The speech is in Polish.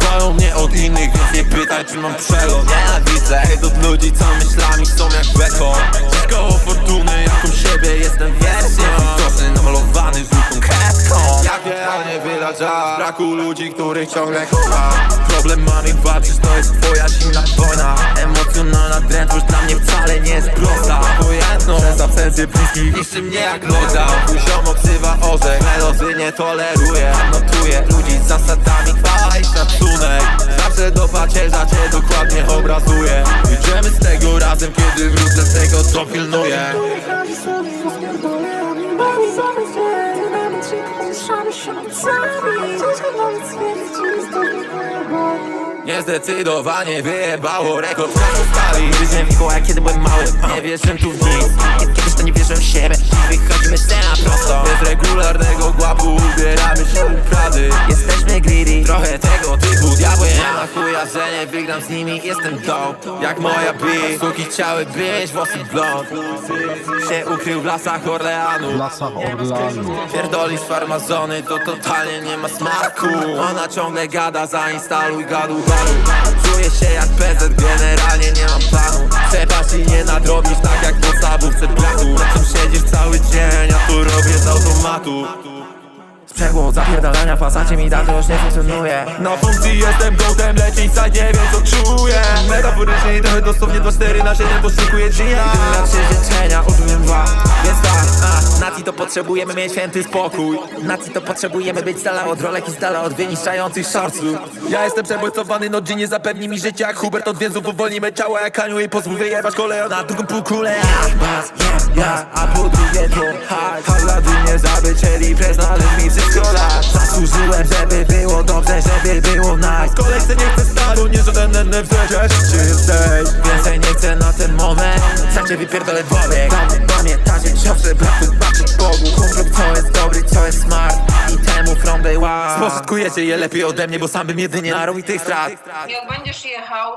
Wolą mnie od innych, więc nie pytaj czy mam przelot. Nienawidzę hejt od ludzi, co myślami są jak beton czas Braku ludzi, których ciągle kocham Problem mam ich walczyć, to jest twoja zimna wojna? Emocjonalna drętwość dla mnie wcale nie jest prosta. Pojętną przez absencję bliskich niszczy mnie jak lockdown Poziom oksywa orzech, melozy nie toleruję Notuję ludzi z zasadami, chwała i szacunek. Zawsze do pacierza cię dokładnie obrazuję. Idziemy z tego razem, kiedy wrócę tego co pilnuję Niezdecydowanie wyjebało rekord. Na skali Wyznałem Mikołaja kiedy byłem mały. Nie wierzyłem tu w nic. Kiedyś to nie wierzyłem w siebie. Wychodzimy scena prosto. Bez regularnego głapu ubieramy się u prady Jesteśmy greedy. Trochę tego typu ma chuja, że nie wygram z nimi Jestem dope. Jak moja B Suki chciały być włosy blond. Się ukrył w lasach Orleanu. W lasach Orlanu. Pierdoli z farmazony, to totalnie nie ma smaku. Ona ciągle gada, zainstaluj gadu gadu Czuję się jak PZ, generalnie nie mam planu. Przepaść i nie nadrobisz tak jak w podstawówce braku Na czym siedzisz cały dzień, ja to robię z automatu. Sprzęgło zapierdalania w pasacie mi daty już nie funkcjonuje. Na funkcji jestem gołtem, leci side, nie wiem co czuję Metaforycznie i trochę dosłownie 2-4 na 7 poszukuję dnia miał trzy życzenia, użyłem dwa Więc tak, a, nacji to potrzebujemy mieć święty spokój. Nacji to potrzebujemy być z dala od rolek i z dala od wyniszczających shortsów Ja jestem przebojcowany, no G nie zapewni mi życia. Jak Hubert od więzów uwolnimy ciało jak Kaniu i pozwól wyjebać koleją na drugą półkulę. Yeah, yeah, a po drugie to hajs Hazardy nie zabycieli, przyznali mi wszystko lat Zasłużyłem, żeby było dobrze, Gdzie jesteś? Więcej nie chcę na ten moment. Za cię wypierdolę wobec Pamiętacie ciągle braku baczyć Bogu. Kumplów co jest dobry, co jest smart. I temu from day one. Spożytkujecie je lepiej ode mnie, bo sam bym jedynie narobił tych strat. Jak będziesz jechał,